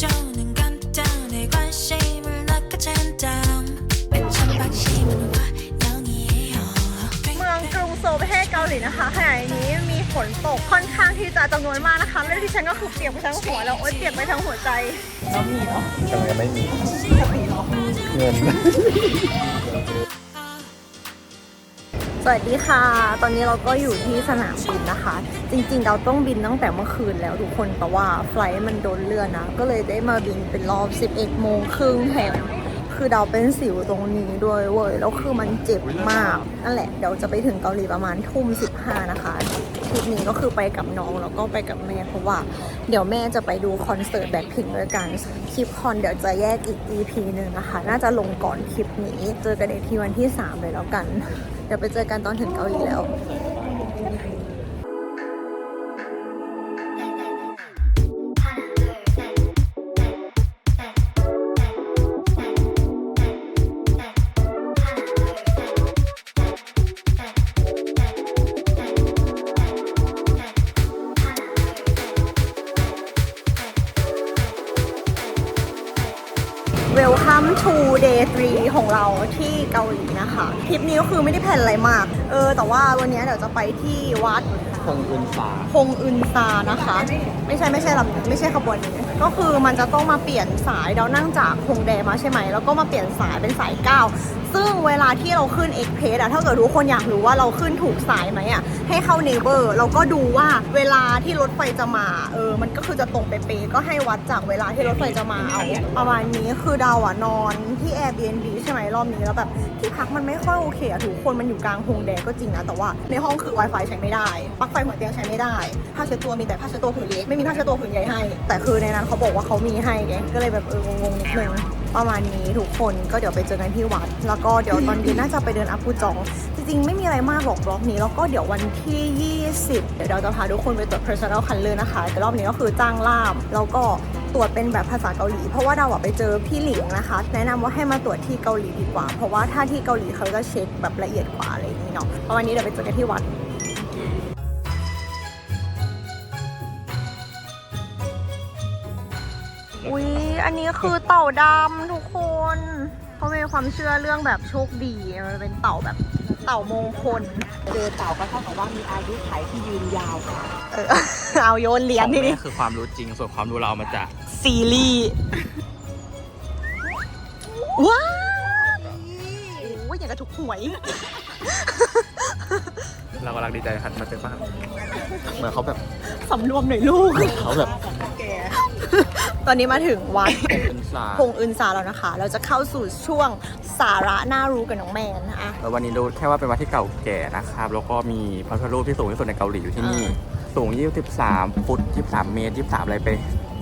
조는 간단해 관심을 낚아챈 다음 매천 방심은 환영이에요 เมืองกรุงโซลประเทศเกาหลีนะคะขณะนี้มีฝนตกค่อนข้างที่จะจำนวนมากนะคะและที่ฉันก็คือเปียกไปทั้งหัวแล้วโอ๊ยเปียกไปทั้งหัวใจ ทำไมไม่มีเงิน ส วัสดีค่ะ ตอนนี้เราก็อยู่ที่สนามบินนะคะ จริงๆ เราต้องบินตั้งแต่เมื่อคืนแล้วทุกคน แต่ว่าไฟล์มันโดนเลื่อนนะ ก็เลยได้มาบินเป็นรอบ 11 โมงครึ่งแถมคือเราเป็นสิวตรงนี้ด้วยเว้ย แล้วคือมันเจ็บมาก นั่นแหละ เดี๋ยวจะไปถึงเกาหลีประมาณทุ่ม 15 นะคะ ทริปนี้ก็คือไปกับน้องแล้วก็ไปกับแม่เพราะว่า เดี๋ยวแม่จะไปดูคอนเสิร์ตแบ็คพิงด้วยกันคลิปคอนเดี๋ยวจะแยกอีก EP หนึ่งนะคะ น่าจะลงก่อนคลิปนี้ เจอกันในที่วันที่ 3 เลยแล้วกัน เดี๋ยวไปเจอกันตอนถึงเกาหลีแล้ว ทริปนี้ก็คือไม่ได้แพลนอะไรมาก เออ แต่ว่าวันนี้เดี๋ยวจะไปที่วัดคงอื่นฟ้าพงอึนซานะคะ ไม่ใช่ไม่ใช่ลำไม่ใช่ขบวนนี้ก็คือมันจะต้องมาเปลี่ยนสายเรานั่งจากพงแดมาใช่ไหมแล้วก็มาเปลี่ยนสายเป็นสาย9ซึ่งเวลาที่เราขึ้นเอ็กเพสอะถ้าเกิดทุกคนอยากรู้ว่าเราขึ้นถูกสายไหมอะให้เข้าเนเบอร์เราก็ดูว่าเวลาที่รถไฟจะมาเออมันก็คือจะตรงเป๊ะๆก็ให้วัดจากเวลาที่รถไฟจะมาเอาประมาณนี้คือเราอะนอนที่ Airbnb ใช่ไหมรอบนี้แล้วแบบที่พักมันไม่ค่อยโอเคอะทุกคนมันอยู่กลางพงแดก็จริงนะแต่ว่าในห้องคือ Wi-Fi ใช้ไม่ได้ปลั๊กไฟหัวเตียงใช้ไม่ได้ผ้าเช็ดตัวมีแต่ผ้าเช็ดตัวผืนเล็กไม่มีผ้าเช็ดตัวผืนใหญ่ให้ แต่คือในนั้นเขาบอกว่าเขามีให้ไงก็เลยแบบเอองงๆนิดนึง ประมาณนี้ทุกคนก็เดี๋ยวไปเจอกันที่วัด แล้วก็เดี๋ยวตอนเย็นน่าจะไปเดินอัพพูจอง จริงๆ ไม่มีอะไรมากหรอกรอบนี้ แล้วก็เดี๋ยววันที่ 20 เดี๋ยวเราจะพาทุกคนไปตรวจ personal color นะคะแต่รอบนี้ก็คือจ้างล่าม แล้วก็ตรวจเป็นแบบภาษาเกาหลี เพราะว่าเราอะไปเจอพี่หลิงนะคะ แนะนำว่าให้มาตรวจที่เกาหลีดีกว่า เพราะว่าถ้าที่เกาหลีเขาจะเช็คแบบละเอียดกว่าอะไรอย่างนี้เนาะประมาณนี้เดี๋ยวไปเจอกันที่วัด อุ๊ยอันนี้คือเต่าดำทุกคนเขามีความเชื่อเรื่องแบบโชคดีมันเป็นเต่าแบบเต่ามงคลเจอเต่าก็เท่ากับว่ามีอายุขัยที่ยืนยาวค่ะเออเอาโยนเหรียญของทีนี้แม่คือความรู้จริงส่วนความรู้เรามาจากซีรีส์ว้าวโอ้ยอย่างกับถูกหวย เรากำลังดีใจครับมาเจอบ้านเหมือนเขาแบบสำรวมหน่อยลูก เขาแบบ ตอนนี้มาถึงวัดเป็นสาพงอึนซาแล้วนะคะ เราจะเข้าสู่ช่วงสาระน่ารู้กับน้องแมนนะคะแล้ววันนี้ดูแค่ว่าเป็นวัดที่เก่าแก่นะครับ แล้วก็มีพระพุทธรูปที่สูงที่สุดในเกาหลีอยู่ที่นี่ สูง 23 ฟุต 23 เมตร 23 อะไรไป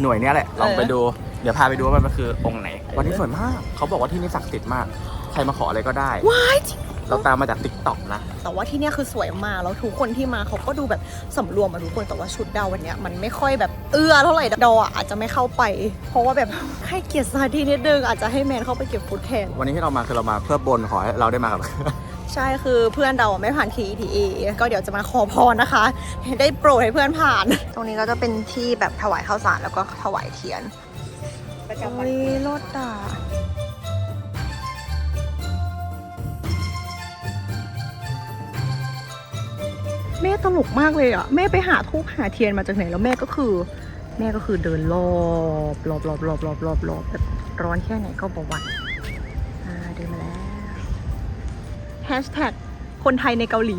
หน่วยเนี้ยแหละ ลองไปดู เดี๋ยวพาไปดูว่ามันคือองค์ไหน วันนี้สวยมาก เขาบอกว่าที่นี่ศักดิ์สิทธิ์มาก ใครมาขออะไรก็ได้ว้ายจริง เราตามมาจากติ๊กต็อกนะ แต่ว่าที่เนี่ยคือสวยมากแล้วทุกคนที่มาเขาก็ดูแบบสำรวมมาทุกคนแต่ว่าชุดดาววันเนี้ยมันไม่ค่อยแบบเอื้อเท่าไหร่ดออะอาจจะไม่เข้าไป เพราะว่าแบบให้เกียรติสถานที่นิดนึงอาจจะให้แมนเข้าไปเก็บฟุตแทนวันนี้ที่เรามาคือเรามาเพื่อบนขอให้เราได้มากับ ใช่คือเพื่อนเราไม่ผ่าน KETA ก็เดี๋ยวจะมาขอพรนะคะ ได้โปรดให้เพื่อนผ่าน ตรงนี้ก็จะเป็นที่แบบถวายข้าวสารแล้วก็ถวายเทียนประจำวันอุ้ยรถอะ แม่ตลกมากเลยอะ แม่ไปหาทูบหาเทียนมาจากไหนแล้วแม่ก็คือ แม่ก็คือเดินรอบรอบรอบรอบรอบรอบรอบแบบร้อนแค่ไหนก็บอกว่าเดินมาแล้วแฮชแท็กคนไทยในเกาหลี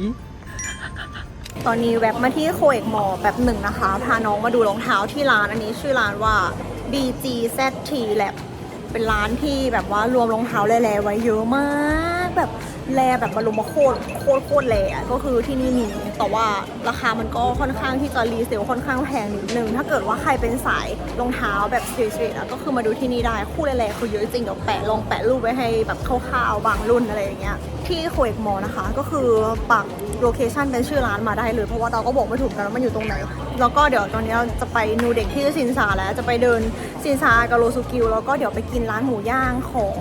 ตอนนี้แวบมาที่โคเอกมอแบบหนึ่งนะคะ พาน้องมาดูรองเท้าที่ร้านอันนี้ชื่อร้านว่า BGZT Lab เป็นร้านที่แบบว่ารวมรองเท้าแร่ๆไว้เยอะมาก แบบแรแบบมารุมาโคตรโคตรโคตรแรอะก็คือที่นี่มีแต่ว่าราคามันก็ค่อนข้างที่จะรีเซลค่อนข้างแพงนิดนึง ถ้าเกิดว่าใครเป็นสายรองเท้าแบบสตรีทสตรีทอะก็คือมาดูที่นี่ได้คู่แรๆคือเยอะจริงเดี๋ยวแปะลองแปะรูปไว้ให้แบบคร่าวๆบางรุ่นอะไรอย่างเงี้ยที่โคเอกมอนะคะ ก็คือปักโลเคชันเป็นชื่อร้านมาได้เลย เพราะว่าเราก็บอกไม่ถูกกันว่ามันอยู่ตรงไหน แล้วก็เดี๋ยวตอนนี้เราจะไปนูเด็กที่ซินซาแล้วจะไปเดินซินซากับโรซูกิวแล้วก็เดี๋ยวไปกินร้านหมูย่างของ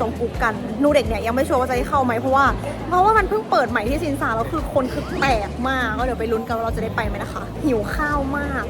จงกุกกันนูเด็กเนี่ยยังไม่ชัวร์ว่าจะได้เข้าไหมเพราะว่า เพราะว่ามันเพิ่งเปิดใหม่ที่ซินซาแล้วคือคนคือแตกมากก็เดี๋ยวไปลุ้นกันว่าเราจะได้ไปไหมนะคะ หิวข้าวมาก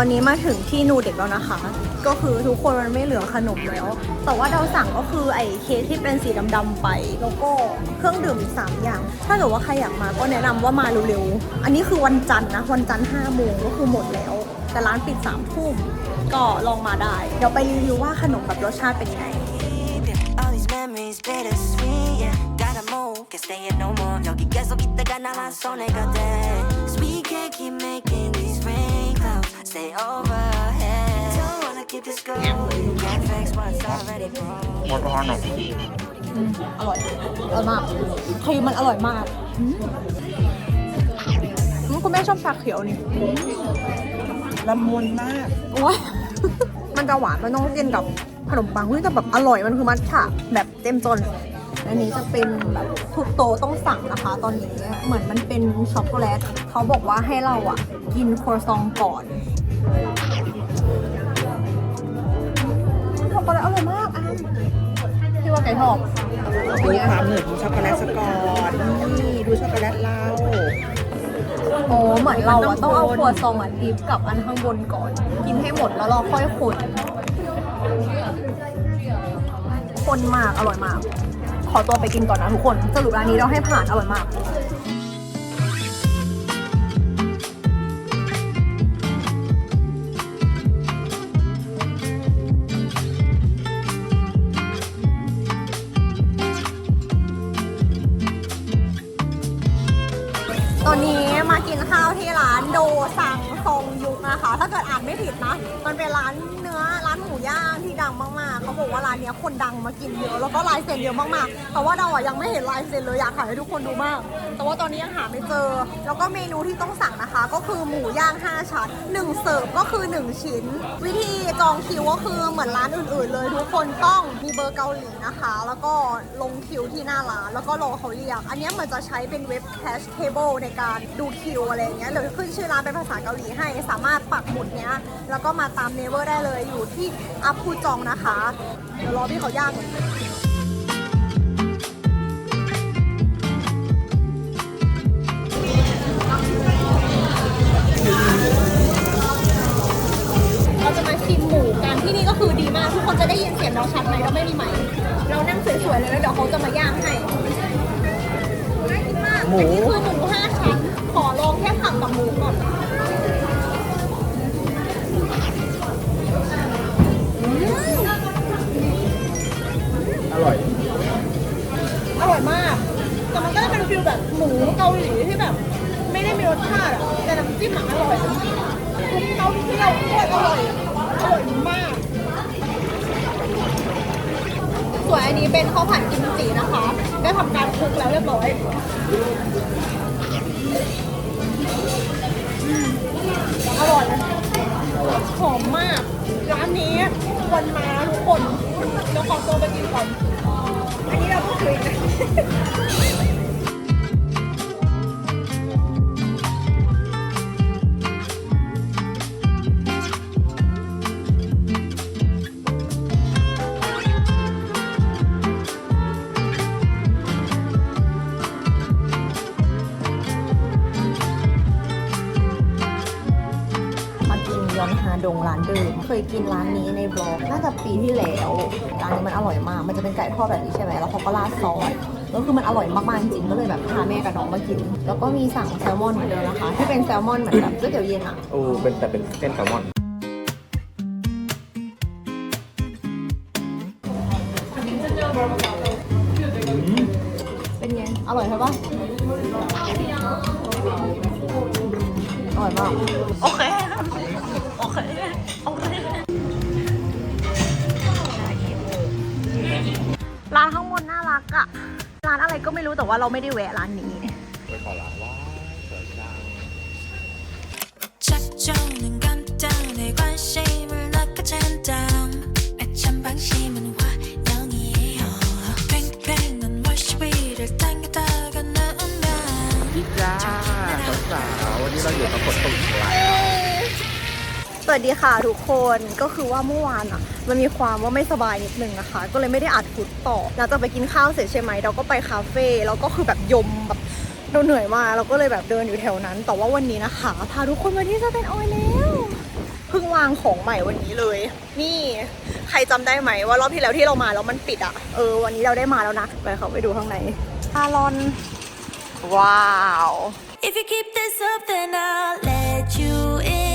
อนนี้มาถึงที่นูเด็กแล้วนะคะ ก็คือทุกคนมันไม่เหลือขนมแล้ว แต่ว่าเราสั่งก็คือไอ้เค้กที่เป็นสีดำๆไป แล้วก็เครื่องดื่มอีกสามอย่าง ถ้าเกิดว่าใครอยากมาก็แนะนำว่ามาเร็วๆ อันนี้คือวันจันทร์นะ วันจันทร์ห้าโมงก็คือหมดแล้ว แต่ร้านปิดสามทุ่ม ก็ลองมาได้ เดี๋ยวไปรีวิวว่าขนมแบบรสชาติเป็นยังไง All these memories bittersweet yeah gotta move can't stay here no more 여기 계속 있다가 나만 손해가 돼 So we can't keep making หมดร้อนหรออร่อย อร่อยมากครีมมันอร่อยมากอืมอืมคุณแม่ชอบชาเขียวนี่ละมุนมากโอ้ยมันจะหวานมันต้องกินกับขนมปังเฮ้ยแต่แบบอร่อยมันคือมัทฉะแบบเต็มจน อันนี้จะเป็นแบบทุกโตะต้องสั่งนะคะ ตอนนี้เหมือนมันเป็นช็อกโกแลตเขาบอกว่าให้เราอะ กินครัวซองก่อน ช็อกโกแลตอร่อยมากพี่ว่าไก่ทอดดูความหนืดของช็อกโกแลตสกอนนี่ดูช็อกโกแลตเราโอ้เหมือนเราอะต้องเอาคนครัวซองอะดิฟกับอันข้างบนก่อน กินให้หมดแล้วเราค่อยคนคนมากอร่อยมาก ขอตัวไปกินก่อนนะทุกคน สรุปร้านนี้เราให้ผ่านอร่อยมาก ไม่ผิดนะ มันเป็นร้าน งที่ดังมากๆเขาบอกว่าร้านเนี้ยคนดังมากินเยอะแล้วก็ลายเซ็นเยอะมากๆ แต่ว่าเราอะยังไม่เห็นลายเซ็นเลยอยากถ่ายให้ทุกคนดูมาก แต่ว่าตอนนี้ยังหาไม่เจอ แล้วก็เมนูที่ต้องสั่งนะคะ ก็คือหมูย่าง 5 ชั้น1เสิร์ฟก็คือ 1 ชิ้น วิธีจองคิวก็คือเหมือนร้านอื่นๆ เลย ทุกคนต้องมีเบอร์เกาหลีนะคะ แล้วก็ลงคิวที่หน้าร้านแล้วก็รอเขาเรียก อันนี้เหมือนจะใช้เป็นเว็บ cash table ในการดูคิวอะไรอย่างเงี้ยเดี๋ยวขึ้นชื่อร้านเป็นภาษาเกาหลีให้สามารถปักหมุดเนี้ยแล้วก็มาตามเนเวอร์ได้เลยอยู่ที่อัพพูจองนะคะ เดี๋ยวรอพี่เขาย่างก่อนเราจะมาชิมหมูกันที่นี่ก็คือดีมาก ทุกคนจะได้ยินเสียงเราชัดไหมเราไม่มีไมค์เรานั่งสวยๆเลยแล้วเดี๋ยวเขาจะมาย่างให้น่ากินมากหมูอันนี้คือหมูห้าชั้นขอลองแค่ผักกับหมูก่อน แบบหมูเกาหลีที่แบบ ไม่ได้มีรสชาติอะแต่น้ำจิ้มอะอร่อยทุกเต้าเที่ยวโคตรอร่อยอร่อยมาก ส่วนอันนี้เป็นข้าวผัดกิมจินะคะ ได้ทำการคลุกแล้วเรียบร้อยอืมอร่อยหอมมาก ร้านนี้ควรมาทุกคนเดี๋ยวขอตัวไปกินก่อน อันนี้เราก็คุยน ยกินร้านนี้ในบล็อกน่าจะปีที่แล้วร้านนี้มันอร่อยมาก มันจะเป็นไก่ทอดแบบนี้ใช่ไหมแล้วเขาก็ราดซอสแล้วคือมันอร่อยมากๆจริงก็เลยแบบพาแม่กับน้องมากิน แล้วก็มีสั่งแซลมอนเหมือนเดิมนะคะที่เป็นแซลมอนเหมือนแบบก๋วยเตี๋ยวเย็นอะโอ้เป็นแต่เป็นเส้นแซลมอนเป็นไงอร่อยใช่ปะอร่อยมาก โอเค โอเค กอะร้านอะไรก็ไม่รู้แต่ว่าเราไม่ได้แวะร้านนี้ ไปขอร้านว่าสวยจัง 작전은 간단해 관심을 낚아챈 다음 애찬 방심은 환영이에요 팽팽한 월시 위를 당기다가 누우면 พี่จ้าสาวๆวันนี้เราอยู่กับคนตุ่นไลน์ สวัสดีค่ะทุกคนก็คือว่าเมื่อวานอ่ะ มันมีความว่าไม่สบายนิดนึงนะคะ ก็เลยไม่ได้อัดฟุตต่อหลังจากไปกินข้าวเสร็จใช่ไหมเราก็ไปคาเฟ่แล้วก็คือแบบยมแบบเราเหนื่อยมากเราก็เลยแบบเดินอยู่แถวนั้น แต่ว่าวันนี้นะคะ พาทุกคนมาที่สเตนออยแล้วเพิ่งวางของใหม่วันนี้เลย นี่ใครจำได้ไหมว่ารอบที่แล้วที่เรามาแล้วมันปิดอะเออวันนี้เราได้มาแล้วนะไปเขาไปดูข้างในซาลอน ว้าว If you keep this up, then I'll let you in.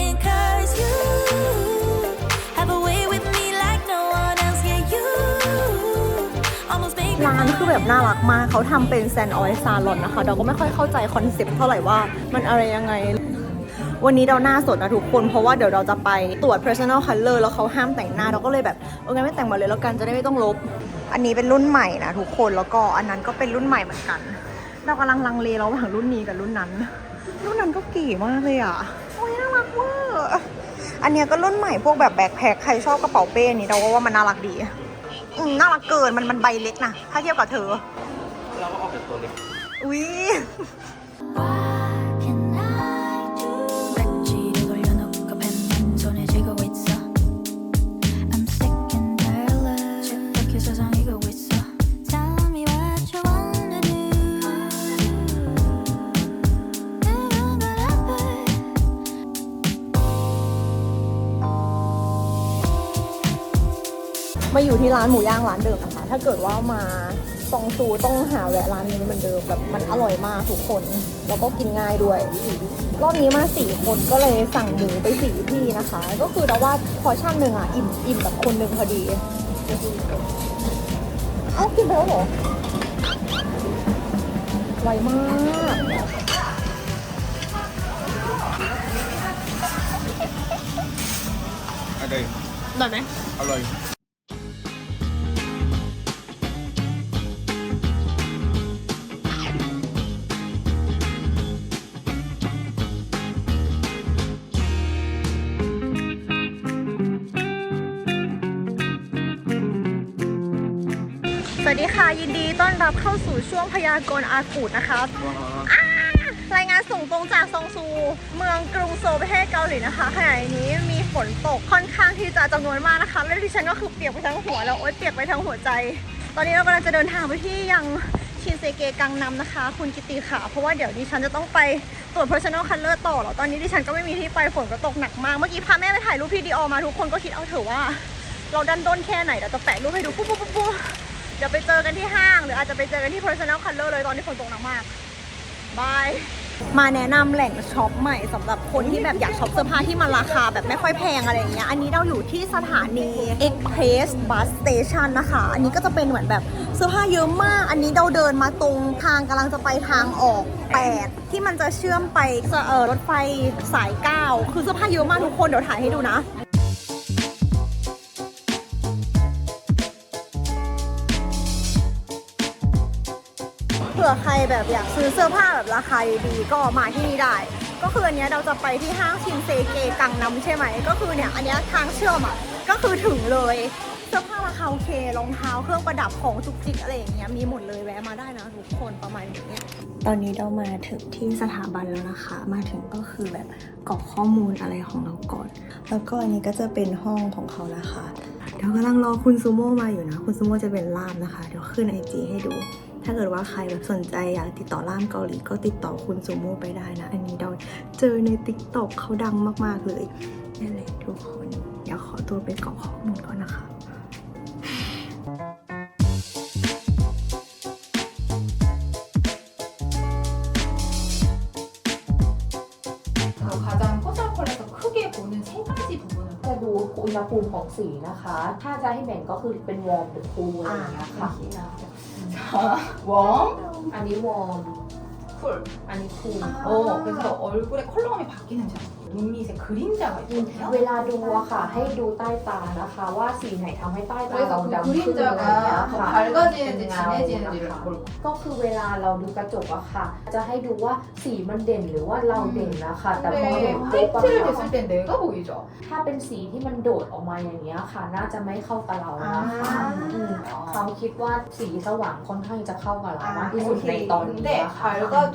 ร้านคือแบบน่ารักมากเขาทำเป็นแซนออยซาลอนนะคะ เราก็ไม่ค่อยเข้าใจคอนเซ็ปต์เท่าไหร่ว่ามันอะไรยังไง วันนี้เราหน้าสดนะทุกคน เพราะว่าเดี๋ยวเราจะไปตรวจ personal color แล้วเขาห้ามแต่งหน้าเราก็เลยแบบเอองั้นไม่แต่งมาเลยแล้วกันจะได้ไม่ต้องลบ อันนี้เป็นรุ่นใหม่นะทุกคนแล้วก็อันนั้นก็เป็นรุ่นใหม่เหมือนกัน เรากำลังลังเลระหว่างรุ่นนี้กับรุ่นนั้น รุ่นนั้นก็เก๋มากเลยอะโอ้ยน่ารักเวอร์อันเนี้ยก็รุ่นใหม่พวกแบบแบ็คแพคใครชอบกระเป๋าเป้นี้เราก็ว่ามันน่ารักดี อืมน่ารักเกินมันมันใบเล็กนะถ้าเทียบกับเธอ เราก็ออกจากตัวเล็ก อุ้ย What มาอยู่ที่ร้านหมูย่างร้านเดิมนะคะ ถ้าเกิดว่ามาซองซูต้องหาแวะร้านนี้เหมือนเดิมแบบมันอร่อยมากทุกคน แล้วก็กินง่ายด้วย รอบนี้มาสี่คนก็เลยสั่งหมูไปสี่ที่นะคะ ก็คือแต่ว่าพอชั่นหนึ่งอะอิ่มอิ่มแบบคนหนึ่งพอดีเอ้ากินไปแล้วเหรอไวมากอะไรได้ไหมอร่อย สวัสดีค่ะ ยินดีต้อนรับเข้าสู่ช่วงพยากรณ์อากูดนะคะอ่ารายงานส่งตรงจากซองซู เมืองกรุงโซลประเทศเกาหลีนะคะขณะนี้มีฝนตกค่อนข้างที่จะจำนวนมากนะคะ และดิฉันก็คือเปียกไปทั้งหัวแล้วโอ๊ยเปียกไปทั้งหัวใจ ตอนนี้เรากำลังจะเดินทางไปที่ยังชินเซเกกังนำนะคะ คุณกิติค่ะ เพราะว่าเดี๋ยวดิฉันจะต้องไปตรวจ personal color ต่อแล้วตอนนี้ดิฉันก็ไม่มีที่ไปฝนก็ตกหนักมาก เมื่อกี้พาแม่ไปถ่ายรูปพี่ดีโอมาทุกคนก็คิดเอาเถอะว่า เราดันด้นแค่ไหนเดี๋ยวจะแปะรูปให้ดูปุ๊บปุ๊บปุ๊บ เดี๋ยวไปเจอกันที่ห้าง หรืออาจจะไปเจอกันที่ personal color เลยตอนที่ฝนตกหนักมากบายมาแนะนำแหล่งช็อปใหม่สำหรับคนที่แบบอยากช็อปเสื้อผ้าที่มันราคาแบบไม่ค่อยแพงอะไรอย่างเงี้ย อันนี้เราอยู่ที่สถานี Express Bus Station นะคะ อันนี้ก็จะเป็นเหมือนแบบเสื้อผ้าเยอะมาก อันนี้เราเดินมาตรงทางกำลังจะไปทางออก 8 ที่มันจะเชื่อมไปเออรถไฟสาย 9 คือเสื้อผ้าเยอะมากทุกคนเดี๋ยวถ่ายให้ดูนะ ผื่อใครแบบอยากซื้อเสื้อผ้าแบบราคาดีก็มาที่นี่ได้ ก็คืออันเนี้ยเราจะไปที่ห้างชินเซเกกังนำใช่ไหม ก็คือเนี่ยอันเนี้ยทางเชื่อมอะก็คือถึงเลยเสื้อผ้าราคาโอเครองเท้าเครื่องประดับของจุกจิกอะไรอย่างเงี้ยมีหมดเลยแวะมาได้นะทุกคนประมาณอย่างเงี้ตอนนี้เรามาถึงที่สถาบันแล้วนะคะ มาถึงก็คือแบบกรอกข้อมูลอะไรของเราก่อน แล้วก็อันนี้ก็จะเป็นห้องของเขานะคะเดี๋ยวกำลังรอคุณซูโม่มาอยู่นะ คุณซูโม่จะเป็นล่ามนะคะ เดี๋ยวขึ้นไอจีให้ดู ถ้าเกิดว่าใครแบบสนใจอยากติดต่อล่ามเกาหลีก็ติดต่อคุณซูโม่ไปได้นะ อันนี้ดอยเจอในติ๊กต็อกเขาดังมากๆเลยนี่นแหละทุกคนอยากขอตัวไปกรอกข้อมูลก่อนนะคะอุณหภูมิของสีนะคะ ถ้าจะให้แบ่งก็คือเป็นวอร์มหรือคูลอะไรอย่างเงี้ยค่ะ 웜, อันนี้ วอร์ม 쿨. อันนี้คูล 어, 그래서 얼굴의 컬러감이 바뀌는지 알아요. 눈밑에 그림자가 있거든요. เวลาดูอะค่ะ ให้ดูใต้ตานะคะ ว่าสีไหนทำให้ใต้ตา 그래서 เรา 그 ดำขึ้นอะไรอย่างเงี้ย 그림자가 더 ค่ะ 밝아지는지 เป็นเงา 진해지는지를 นะคะ 볼 ก็คือเวลาเราดูกระจกอะค่ะ จะให้ดูว่าสีมันเด่นหรือว่าเราเด่นนะคะ แต่พอ 근데 เห็นปุ๊บอะ 화이트를 ค่ะ 됐을 땐 내가 보이죠? ถ้าเป็นสีที่มันโดดออกมาอย่างเงี้ยค่ะ น่าจะไม่เข้ากับเรานะคะ อ่า อืมเขาคิดว่าสีสว่างค่อนข้างจะเข้ากับเรามากที่สุดในตอนนี้ 근데 อะค่ะ 밝아도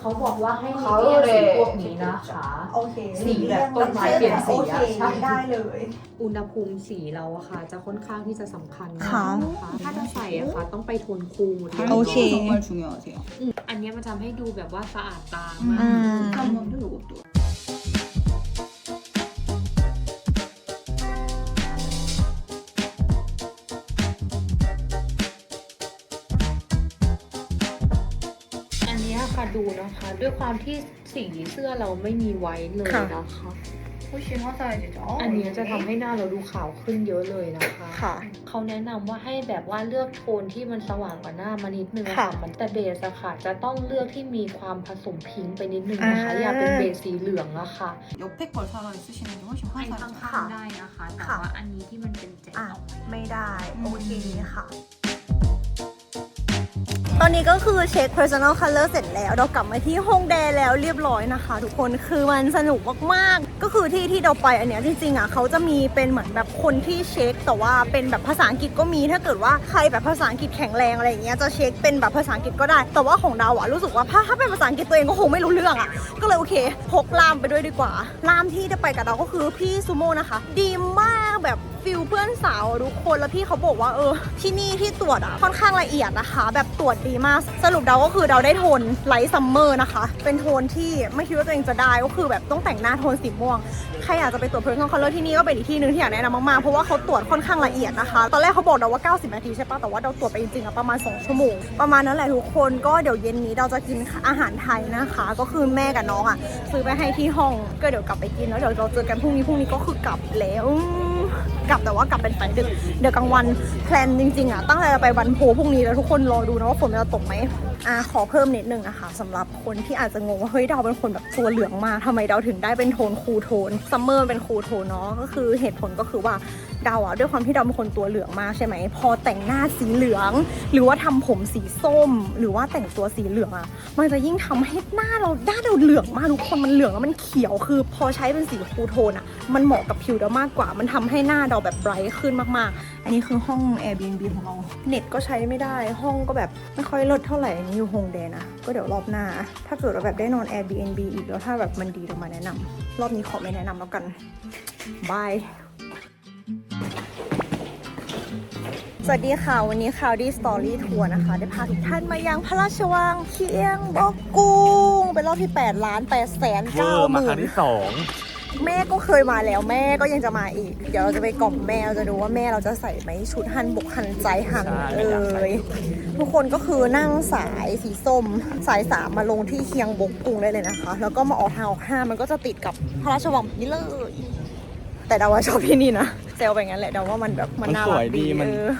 เขาบอกว่าให้หลีกเลี่ยงสีพวกนี้นะคะ โอเค สีแบบต้นไม้เปลี่ยนสีอะ โอเค ใช่ ได้เลย อุณหภูมิสีเราอะค่ะ จะค่อนข้างที่จะสำคัญมาก ค่ะ นะคะถ้าจะใส่อะค่ะ ต้องไปโทนคูล โอเค 정말 중요하세요. อืมอันเนี้ยมันทำให้ดูแบบว่าสะอาดตามาก อืม 한번도 이것도. ดูนะคะ ด้วยความที่สีเสื้อเราไม่มีไว้เลย ค่ะ นะคะ 훨씬 화사해지죠. อันเนี้ยจะทำให้หน้าเราดูขาวขึ้นเยอะเลยนะคะ ค่ะ เขาแนะนำว่าให้แบบว่าเลือกโทนที่มันสว่างกว่าหน้ามานิดนึงอะ ค่ะ ค่ะมันแต่เบสอะค่ะ จะต้องเลือกที่มีความผสมพิงค์ไปนิดนึงนะคะ อ่า อย่าเป็นเบสสีเหลืองอะค่ะ 옆에 걸 차라리 쓰시는 게 훨씬 ไอ้ 화사하죠. ข้างๆได้นะคะ แต่ ค่ะ ว่าอันนี้ที่มันเป็นเจ็ด อ่ะ ออกมา ไม่ได้ อืม โอเคค่ะ ตอนนี้ก็คือเช็ค personal color เสร็จแล้ว เรากลับมาที่ห้องแดแล้วเรียบร้อยนะคะ ทุกคนคือมันสนุกมากๆ ก็คือที่ที่เราไปอันเนี้ยจริงๆอะเขาจะมีเป็นเหมือนแบบคนที่เช็ค แต่ว่าเป็นแบบภาษาอังกฤษก็มีถ้าเกิดว่าใครแบบภาษาอังกฤษแข็งแรงอะไรอย่างเงี้ยจะเช็คเป็นแบบภาษาอังกฤษก็ได้ แต่ว่าของเราอะรู้สึกว่าถ้าถ้าเป็นภาษาอังกฤษตัวเองก็คงไม่รู้เรื่องอะก็เลยโอเคพกล่ามไปด้วยดีกว่าล่ามที่จะไปกับเราก็คือพี่ซูโม่นะคะ ดีมาก แบบฟิลเพื่อนสาวทุกคนแล้วพี่เขาบอกว่าเออ ที่นี่ที่ตรวจอะค่อนข้างละเอียดนะคะ แบบตรวจดีมาก สรุปเราก็คือเราได้โทนไลท์ซัมเมอร์นะคะ เป็นโทนที่ไม่คิดว่าตัวเองจะได้ก็คือแบบต้องแต่งหน้าโทนสีม่วงใครอยากจะไปตรวจ personal color ที่นี่ก็เป็นอีกที่หนึ่งที่อยากแนะนำมากๆเพราะว่าเขาตรวจค่อนข้างละเอียดนะคะ ตอนแรกเขาบอกเราว่า 90 นาทีใช่ปะแต่ว่าเราตรวจไปจริงๆอะประมาณ 2 ชั่วโมง ประมาณนั้นแหละทุกคนก็เดี๋ยวเย็นนี้เราจะกินอาหารไทยนะคะ ก็คือแม่กับน้องอะซื้อไปให้ที่ห้องก็เดี๋ยวกลับไปกินแล้วเดี๋ยวเราเจอกันพรุ่งนี้พรุ่งนี้ก็คือกลับแล้ว กลับแต่ว่ากลับเป็นไฟดึก เดี๋ยวกลางวันแพลนจริงๆอะตั้งใจจะไปวันโพพรุ่งนี้แล้วทุกคนรอดูนะว่าฝนจะตกไหมอะขอเพิ่มนิดนึงนะคะสำหรับคนที่อาจจะงงว่าเฮ้ยดาวเป็นคนแบบตัวเหลืองมากทำไมดาวถึงได้เป็นโทนคูโทนซัมเมอร์เป็นคูโทนเนาะก็คือเหตุผลก็คือว่า ดาวอะด้วยความที่ดาเป็นคนตัวเหลืองมากใช่ไหม พอแต่งหน้าสีเหลือง หรือว่าทำผมสีส้ม หรือว่าแต่งตัวสีเหลืองอะมันจะยิ่งทำให้หน้าเราหน้าเราเหลืองมากทุกคนมันเหลืองแล้วมันเขียวคือ พอใช้เป็นสีคูโทนอะมันเหมาะกับผิวเรามากกว่า มันทำให้หน้าเราแบบไบรท์ขึ้นมากๆ อันนี้คือห้อง Airbnb ของเราเน็ตก็ใช้ไม่ได้ห้องก็แบบไม่ค่อยเลิศเท่าไหร่อันนี้อยู่โฮงแดนะก็เดี๋ยวรอบหน้า ถ้าเกิดเราแบบได้นอน Airbnb อีกแล้วถ้าแบบมันดีเรามาแนะนำรอบนี้ขอไม่แนะนำแล้วกันบาย สวัสดีค่ะ วันนี้ข่าวดีสตอรี่ทัวร์นะคะ ได้พาทุกท่านมายังพระราชวังเคียงบอกกุงเป็นรอบที่ 8 ล้าน8แสนเวอเก้าร์หมามื่ครั้นงที่สองแม่ก็เคยมาแล้วแม่ก็ยังจะมาอีก เดี๋ยวเราจะไปกล่อมแม่เราจะดูว่าแม่เราจะใส่ไหมชุดหันบกหันใจหันเอยทุกคนก็คือนั่งสายสีส้ม สายสามมาลงที่เคียงบกกรุงได้เลยนะคะ แล้วก็มาออกทางออกห้ามันก็จะติดกับพระราชวังแบบนี้เลย แต่ดาว่าชอบที่นี่นะเซลไปงั้นแหละดาว่ามันแบบมัน มัน น่า ส รั วย ก ดี ดี มัน เออ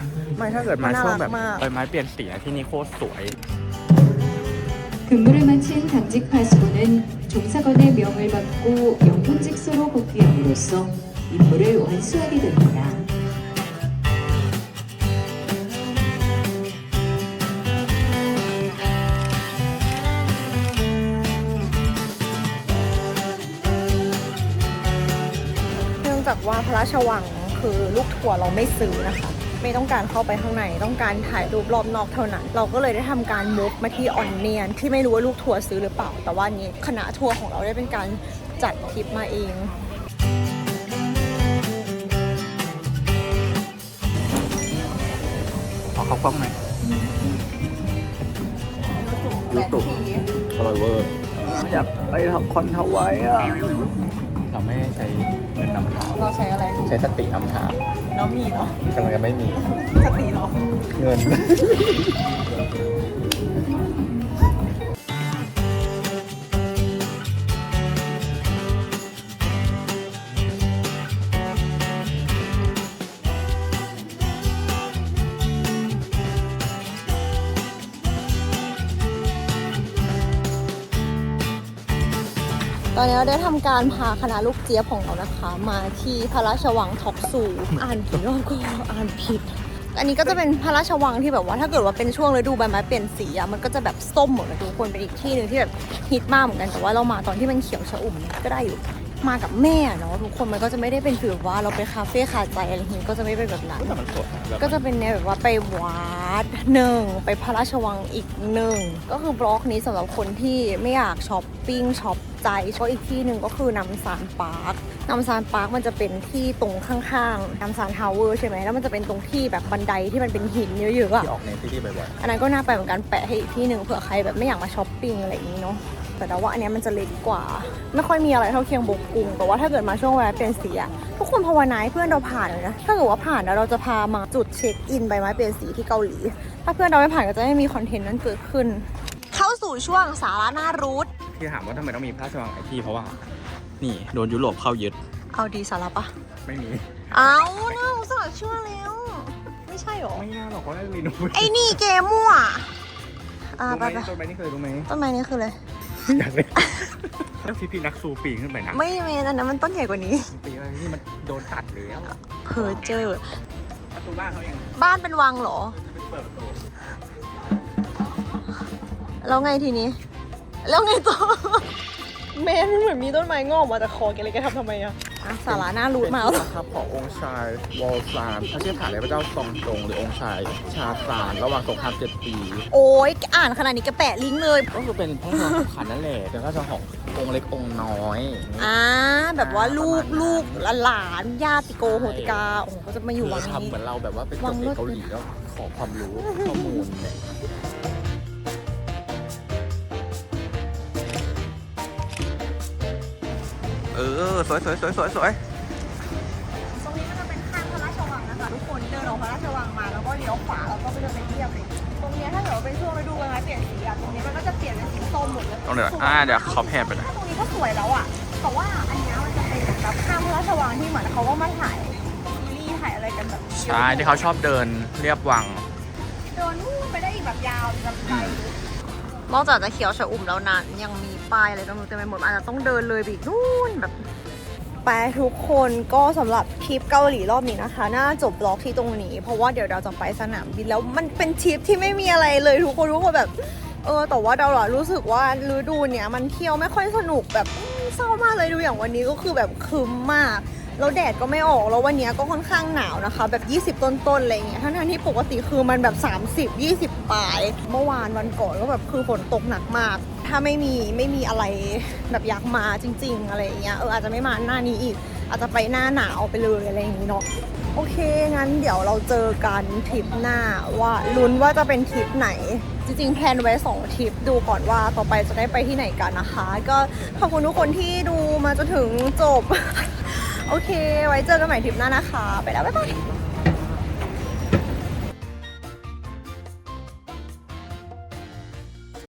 มันถ้าเกิดมา น่า ช่วง รัก แบบ มาก ใบไม้เปลี่ยนสีนะที่นี่โคตรสวย 근무를 마친 당직 파수꾼은 종사관의 명을 받고 영문직소로 복귀함으로써 임무를 완수하게 됩니다. ว่าพระราชวังคือลูกทัวร์เราไม่ซื้อนะคะ ไม่ต้องการเข้าไปข้างใน ต้องการถ่ายรูปรอบนอกเท่านั้น เราก็เลยได้ทำการมุกมาที่ออนเนียน ที่ไม่รู้ว่าลูกทัวร์ซื้อหรือเปล่า แต่ว่านี้คณะทัวร์ของเราได้เป็นการจัดทริปมาเองขอเขากล้องหน่อยยูตุอร่อยเวอร์อยากไปทำคอนทวายอะเราไม่ได้ใช้ เงินนำทางเราใช้อะไรใช้สตินำทางเรามีเนาะกำลังจะไม่มีสติเนาะเงิน ตอนนี้เราได้ทำการพาคณะลูกเจี๊ยบของเรานะคะ มาที่พระราชวังท็อกซูอ่านผิดรอบก็อ่านผิด อันนี้ก็จะเป็นพระราชวังที่แบบว่าถ้าเกิดว่าเป็นช่วงฤดูใบไม้เปลี่ยนสีอะมันก็จะแบบส้มหมดเลยทุกคนเป็นอีกที่หนึ่งที่แบบฮิตมากเหมือนกันแต่ว่าเรามาตอนที่มันเขียวชอุ่มก็ได้อยู่ มากับแม่เนาะทุกคนมันก็จะไม่ได้เป็นฟีลว่าเราไปคาเฟ่ขาใจอะไรอย่างงี้ก็จะไม่เป็นแบบนั้น แต่มันสดนะแบบก็จะเป็นแนวแบบว่าไปวัดหนึ่งไปพระราชวังอีกหนึ่งก็คือบล็อกนี้สำหรับคนที่ไม่อยากช้อปปิ้งช็อปใจก็อีกที่หนึ่งก็คือนำซานปาร์คนำซานปาร์คมันจะเป็นที่ตรงข้างๆนำซานทาวเวอร์ใช่ไหมแล้วมันจะเป็นตรงที่แบบบันไดที่มันเป็นหินเยอะๆอะที่ออกในที่ที่บ่อยอันนั้นก็น่าไปเหมือนกันแปะให้อีกที่หนึ่งเผื่อใครแบบไม่อยากมาช้อปปิ้งอะไรอย่างนี้เนาะ แต่แต่ว่าอันเนี้ยมันจะเล็กกว่า ไม่ค่อยมีอะไรเท่าเคียงบกกรุงแต่ว่าถ้าเกิดมาช่วงเวลาเปลี่ยนสีอะทุกคนภาวนาให้เพื่อนเราผ่านเลยนะถ้าเกิดว่าผ่านแล้วเราจะพามาจุดเช็คอินใบไม้เปลี่ยนสีที่เกาหลี ถ้าเพื่อนเราไม่ผ่านก็จะไม่มีคอนเทนต์นั้นเกิดขึ้น เข้าสู่ช่วงสาระน่ารู้ๆที่ถามว่าทำไมต้องมีพระราชวังหลายที่เพราะว่า นี่โดนยุโรปเข้ายึด เอาดีสาระปะไม่มี เอาน่าสงสารช่วแล้ว ไม่ใช่หรอ ไม่น่าหรอกเขาได้รีโนเวทไอ้นี่เกมมั่วอ่ารู้ไปไหมไปต้นไม้นี่เคยรู้ไหมต้นไม้นี้คืออะไร อยากเลยแล้วพี่พี่นักซูปีนขึ้นไปนะไม่เมนอันนั้นมันต้นใหญ่กว่านี้ ปีนอะไรนี่มันโดนตัดเลยอะเพอเจอ ประตูบ้านเขาเองบ้านเป็นวังเหรอ เปิดประตูแล้วไงทีนี้ แล้วไงต่อ เมนมันเหมือนมีต้นไม้งอกมาจากคอแกเลยแกทำทำไมอะ อะสาระน่ารู้มาเป็นแล้วที่ประทับขององค์ชายวอลซานพระเจ้าฐานในพระเจ้าซองจงหรือองค์ชายชาซานระหว่างสงครามเจ็ดปี โอ้ยอ่านขนาดนี้แกแปะลิงก์เลย ก็คือเป็นพระราชขันนั่นแหละเป็นพระราชขององค์เล็กองค์น้อย อ่าแบบว่าลูกลูกหลานญาติโกโหติกาโอ้โหก็จะมาอยู่วังทำนี้ เหมือนเราแบบว่าเป็นวัจบงเอเลิกศเกาหลีแล้วขอความรู้ข้อมูลเนี่ย เออ สวยสวยสวยสวยสวยตรงนี้มันจะเป็นข้างพระราชวังนะคะทุกคนเดินออกพระราชวังมาแล้วก็เลี้ยวขวาแล้วก็ไปเดินไปเทียบเลยตรงเนี้ยถ้าเกิดว่าเป็นช่วงฤดูใบไม้เปลี่ยนสีอะตรงนี้มันก็จะเปลี่ยนเป็นสีส้มหมดเลยต้องเดี๋ยวสวยอ่าเดี๋ยวขอแพนไปนะตรงนี้ก็สวยแล้วอะแต่ว่าอันเนี้ยมันจะเป็นเหมือนแบบข้างพระราชวังที่เหมือนเขาก็มาถ่ายซีรีส์ถ่ายอะไรกันแบบใช่ที่เขาชอบเดินเรียบวังเดินนู่นไปได้อีกแบบยาวอีกแบบไกลนอกจากจะเขียวชะอุ่มแล้วนั้นยังมี ป้ายอะไรตรงนู้นเต็มไปหมดอาจจะต้องเดินเลยไปอีกนู่นแบบไปทุกคนก็สำหรับทริปเกาหลีรอบนี้นะคะ น่าจบบล็อกที่ตรงนี้ เพราะว่าเดี๋ยวเราจะไปสนามบินแล้วมันเป็นทริปที่ไม่มีอะไรเลยทุกคนทุกคนแบบเออแต่ว่าเราอะรู้สึกว่าฤดูเนี้ยมันเที่ยวไม่ค่อยสนุกแบบเศร้ามากเลยดูอย่างวันนี้ก็คือแบบคึมมาก แล้วแดดก็ไม่ออกแล้ววันนี้ก็ค่อนข้างหนาวนะคะ แบบ 20 ต้นๆอะไรเงี้ยทั้งๆที่ปกติคือมันแบบ 30 20 ปลาย เมื่อวานวันก่อนก็แบบคือฝนตกหนักมาก ถ้าไม่มีไม่มีอะไรแบบอยากมาจริง ๆ อะไรเงี้ยเอออาจจะไม่มาหน้านี้อีก อาจจะไปหน้าหนาวไปเลยอะไรอย่างงี้เนาะโอเค งั้นเดี๋ยวเราเจอกันทริปหน้าว่าลุ้นว่าจะเป็นทริปไหน จริงๆ แพลนไว้ 2ทริปดูก่อนว่าต่อไปจะได้ไปที่ไหนกันนะคะ ก็ขอบคุณทุกคนที่ดูมาจนถึงจบ โอเค ไว้เจอกันใหม่ทริปหน้านะคะ ไปแล้ว บ๊ายบาย